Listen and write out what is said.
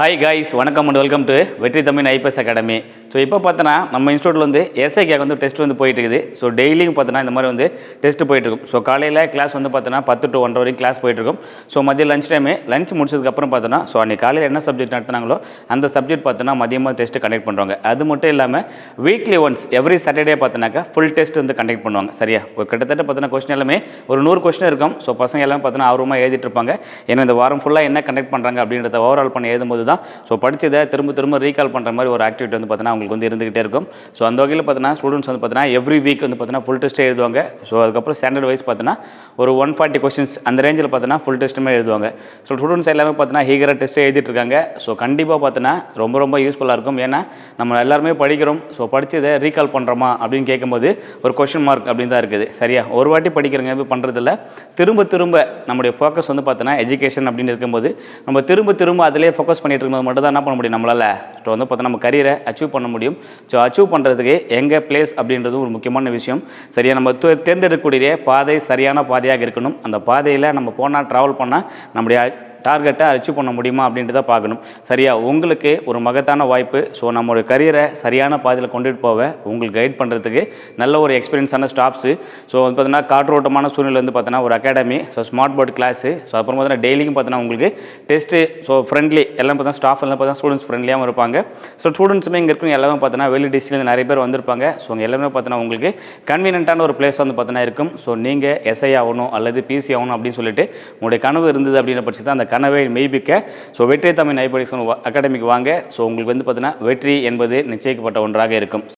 Hi guys வணக்கம் and welcome to Vetri Tamil IPS academy. So இப்போ பார்த்தோன்னா நம்ம இன்ஸ்டியூட்டில் வந்து எஸ்ஐக்காக வந்து டெஸ்ட் வந்து போயிட்டு இருக்குது ஸோ டெய்லியும் பார்த்தோன்னா இந்த மாதிரி வந்து டெஸ்ட் போயிட்டுருக்கும். ஸோ காலையில் கிளாஸ் வந்து பார்த்தோன்னா பத்து டு ஒன்றரை வரைக்கும் கிளாஸ் போயிட்டு இருக்கும் ஸோ மதியம் லஞ்ச் டைமு லஞ்ச் முடிச்சதுக்கப்புறம் பார்த்தோன்னா ஸோ அன்றைக்கி காலையில் என்ன சப்ஜெக்ட் நடத்துனாங்களோ அந்த சப்ஜெக்ட் பார்த்தோன்னா மதியமாக டெஸ்ட் கண்டக்ட் பண்ணுறாங்க அது மட்டும் இல்லாமல் வீக்லி ஒன்ஸ் எவ்ரி சாட்டர்டே பார்த்தோன்னாக்கா ஃபுல் டெஸ்ட் வந்து கண்டக்ட் பண்ணுவாங்க. சரியா? ஒரு கிட்டத்தட்ட பார்த்தோன்னா கொஸ்டின் எல்லாமே ஒரு நூறு கொஸ்டின் இருக்கும். ஸோ பசங்க எல்லாமே பார்த்தோன்னா ஆர்வமாக எழுதிட்டு இருப்பாங்க. ஏன்னா இந்த வாரம் ஃபுல்லாக என்ன கண்டக்ட் பண்ணுறாங்க அப்படின்றத ஓவரால் பண்ணி எழுதும்போது தான் ஸோ படித்ததை திரும்ப திரும்ப ரீகால் பண்ணுற மாதிரி ஒரு ஆக்டிவிட்டி வந்து பார்த்தோன்னா அவங்களுக்கு வந்து இருந்துகிட்டே இருக்கும். ஸோ அந்த வகையில் பார்த்தீங்கன்னா ஸ்டூடெண்ட்ஸ் வந்து பார்த்தீங்கன்னா எவ்ரி வீக் வந்து பார்த்தீங்கன்னா ஃபுல் டெஸ்ட்டே எழுதுவாங்க. ஸோ அதுக்கப்புறம் ஸ்டாண்டர்ட் வைஸ் பார்த்தீங்கன்னா ஒரு ஒன் ஃபார்ட்டி கொஸ்டின்ஸ் அந்த ரேஞ்சில் பார்த்தீங்கன்னா ஃபுல் டெஸ்ட்டுமே எழுதுவாங்க. ஸோ ஸ்டூடெண்ட்ஸ் எல்லாமே பார்த்தீங்கன்னா ஹீகராக டெஸ்ட்டே எழுதிட்டு இருக்காங்க. ஸோ கண்டிப்பாக பார்த்தீங்கன்னா ரொம்ப ரொம்ப யூஸ்ஃபுல்லாக இருக்கும். ஏன்னா நம்ம எல்லாருமே படிக்கிறோம். ஸோ படித்ததை ரீகால் பண்ணுறோமா அப்படின்னு கேட்கும்போது ஒரு கொஷின் மார்க் அப்படின்னு தான் இருக்குது. சரியா? ஒரு வாட்டி படிக்கிறவங்க எதுவும் பண்ணுறதில்ல திரும்ப திரும்ப நம்முடைய ஃபோக்கஸ் வந்து பார்த்தீங்கன்னா எஜுகேஷன் அப்படின்னு இருக்கும்போது நம்ம திரும்ப திரும்ப அதிலே ஃபோக்கஸ் பண்ணிட்டு இருக்கும்போது மட்டும் தான் என்ன பண்ண முடியும் நம்மளால்? ஸோ வந்து பார்த்தா நம்ம கரியரை அச்சீவ் பண்ண முடியும். ஸோ அச்சீவ் பண்ணுறதுக்கு எங்கே பிளேஸ் அப்படின்றது ஒரு முக்கியமான விஷயம். சரியா நம்ம தே- தேர்ந்தெடுக்கக்கூடிய பாதை சரியான பாதையாக இருக்கணும். அந்த பாதையில் நம்ம போனால் ட்ராவல் பண்ணால் நம்முடைய டார்கெட்டை அச்சீவ் பண்ண முடியுமா அப்படின்றத பார்க்கணும். சரியா? உங்களுக்கு ஒரு மகத்தான வாய்ப்பு. ஸோ நம்மளுடைய கரியரை சரியான பாதையில் கொண்டுட்டு போக உங்களுக்கு கைட் பண்ணுறதுக்கு நல்ல ஒரு எக்ஸ்பீரியன்ஸான ஸ்டாஃப்ஸு ஸோ வந்து பார்த்தீங்கன்னா காற்றோட்டமான சூழ்நிலை வந்து பார்த்தீங்கன்னா ஒரு academy so smart board class so அப்புறம் பார்த்தீங்கன்னா டெய்லிக்கும் பார்த்தீங்கன்னா உங்களுக்கு டெஸ்ட்டு ஸோ ஃப்ரெண்ட்லி எல்லாம் பார்த்தீங்கன்னா ஸ்டாஃப் எல்லாம் பார்த்தீங்கன்னா ஸ்டூடெண்ட்ஸ் ஃப்ரெண்ட்லியாகவும் இருப்பாங்க. ஸோ ஸ்டூடெண்ட்ஸுமே இங்கே இருக்கும் எல்லாமே பார்த்தீங்கன்னா வெளி டிஸ்ட்ரிக்ட்லேருந்து நிறைய பேர் வந்திருப்பாங்க. ஸோ உங்க எல்லாமே பார்த்தீங்கன்னா உங்களுக்கு கன்வீனியன்ட்டான ஒரு பிளேஸ் வந்து பார்த்தீங்கன்னா இருக்கும். ஸோ நீங்கள் எஸ்ஐ ஆகணும் அல்லது பிசி ஆகணும் அப்படின்னு சொல்லிட்டு உங்களுடைய கனவு இருந்தது அப்படின்ற பட்சத்தை அந்த கனவை மெய்ப்பிக்க. ஸோ வெற்றி தமிழ் நைபடிஸ் அகாடமிக்கு வாங்க. ஸோ உங்களுக்கு வந்து பார்த்தீங்கன்னா வெற்றி என்பது நிச்சயிக்கப்பட்ட ஒன்றாக இருக்கும்.